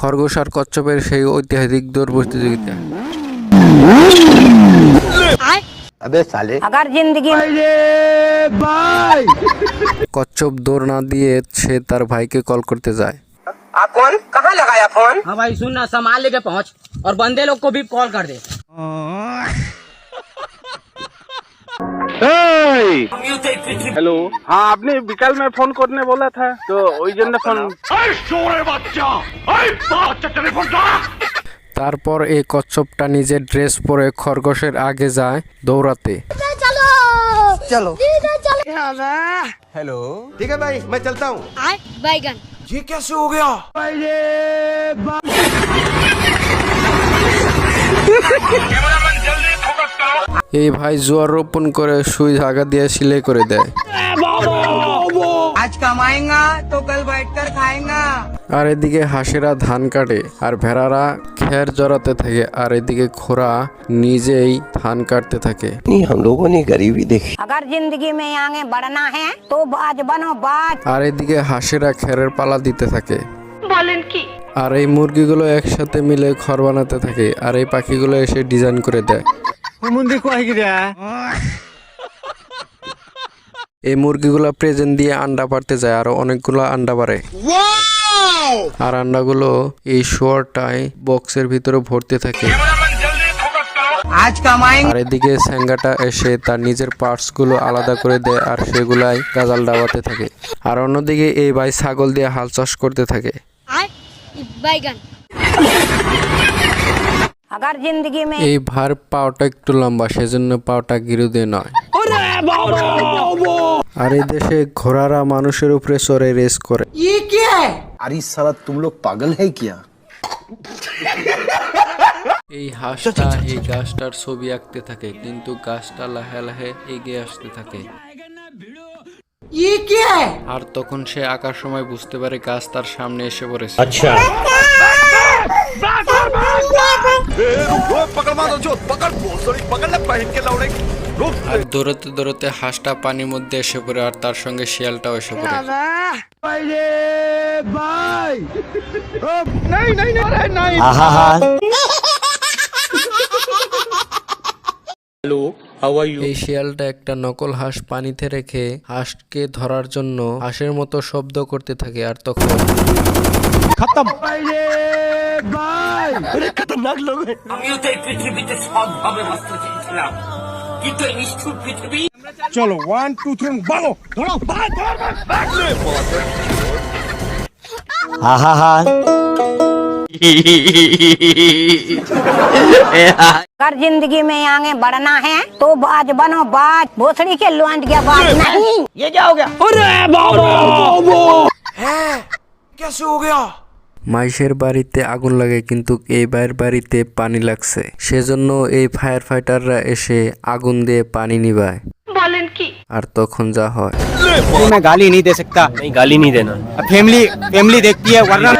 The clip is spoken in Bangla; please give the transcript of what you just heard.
খরগোশ আর কচ্ছপের সেই ঐতিহাসিক দৌড় প্রতিযোগিতা अगर जिंदगी में কচ্ছপ দৌড় না দিয়ে সে তার ভাইকে কল করতে যায় आप कौन कहाँ लगाया फोन हाँ भाई सुन ना सामान लेके पहुंच और बंदे लोग को भी कॉल कर दे हेलो हाँ आपने विकल में फोन करने बोला था तो वही जन फोन তারপর এই কচ্ছপটা নিজের ড্রেস পরে খরগোশের আগে যায় দৌড়াতে ठीक है भाई मैं चलता हूँ बैगन ये कैसे हो गया এই ভাই জোয়ার রোপণ করে সুই ধাগা দিয়ে সিলাই করে দেয়। আর এদিকে হাঁসেরা ধান কাটে আর ভেড়ারা খের জড়াতে থাকে আর এদিকে খোরা নিজেই ধান কাটতে থাকে। আর এদিকে হাঁসেরা খেরের পালা দিতে থাকে। আর এই মুরগিগুলো একসাথে মিলে ঘর বানাতে থাকে আর এই পাখিগুলো এসে ডিজাইন করে দেয়। মুন্দি কয় গিরা এই মুরগিগুলা প্রেজেন্ট দিয়ে আন্ডা পারতে যায় আরও অনেকগুলো আন্ডা বাড়ে আর আন্ডাগুলো এই শোয়ারটায় বক্সের ভিতরে ভর্তি থাকে। আর এদিকে স্যাঙ্গাটা এসে তার নিজের পার্টসগুলো আলাদা করে দেয় আর সেগুলাই গাজাল ডাবাতে থাকে। আর অন্যদিকে এই ভাই ছাগল দিয়ে হাল চাষ করতে থাকে। আর আগার জিন্দগি মে এই ভার পাওটা একটু লম্বা সেজন্য পাওটা গিরুদে নয়। আর এই দেশে ঘোড়ারা মানুষের উপরে চড়ে রেস করে। আর ই সারা তুম লোক পাগল হ্যায় কিয়া? এই হাঁসটা এই গাছটার ছবি আঁকতে থাকে কিন্তু গাছটা লাহে লাহে এগিয়ে আসতে থাকে। আর তখন সে আঁকার সময় বুঝতে পারে গাছ তার সামনে এসে পড়েছে। আচ্ছা। আর দৌড়াতে দৌড়াতে হাঁসটা পানির মধ্যে এসে পড়ে আর তার সঙ্গে শিয়ালটাও এসে পড়ে। এই শিয়ালটা একটা নকল হাঁস পানিতে রেখে হাঁসকে ধরার জন্য হাঁসের মতো শব্দ করতে থাকে আর তখন আমিও তো এই পৃথিবীতে সবভাবে বাঁচতে চেয়েছিলাম কিন্তু এই নিষ্ঠুর পৃথিবী चलो वन टू थ्री भागो दौड़ो अगर जिंदगी में आगे बढ़ना है तो बाज बनो बाज भोसड़ी के लुआंट गया बाज नहीं ये क्या हो गया कैसे हो गया মাইশের বাড়িতে আগুন লাগে কিন্তু এই ভাইয়ের বাড়িতে পানি লাগছে সেজন্য এই ফায়ার ফাইটাররা এসে আগুন দিয়ে পানি নিভায় আর তখন যা হয় मैं गाली नहीं दे सकता नहीं गाली नहीं देना फैमिली फैमिली देखती है वरना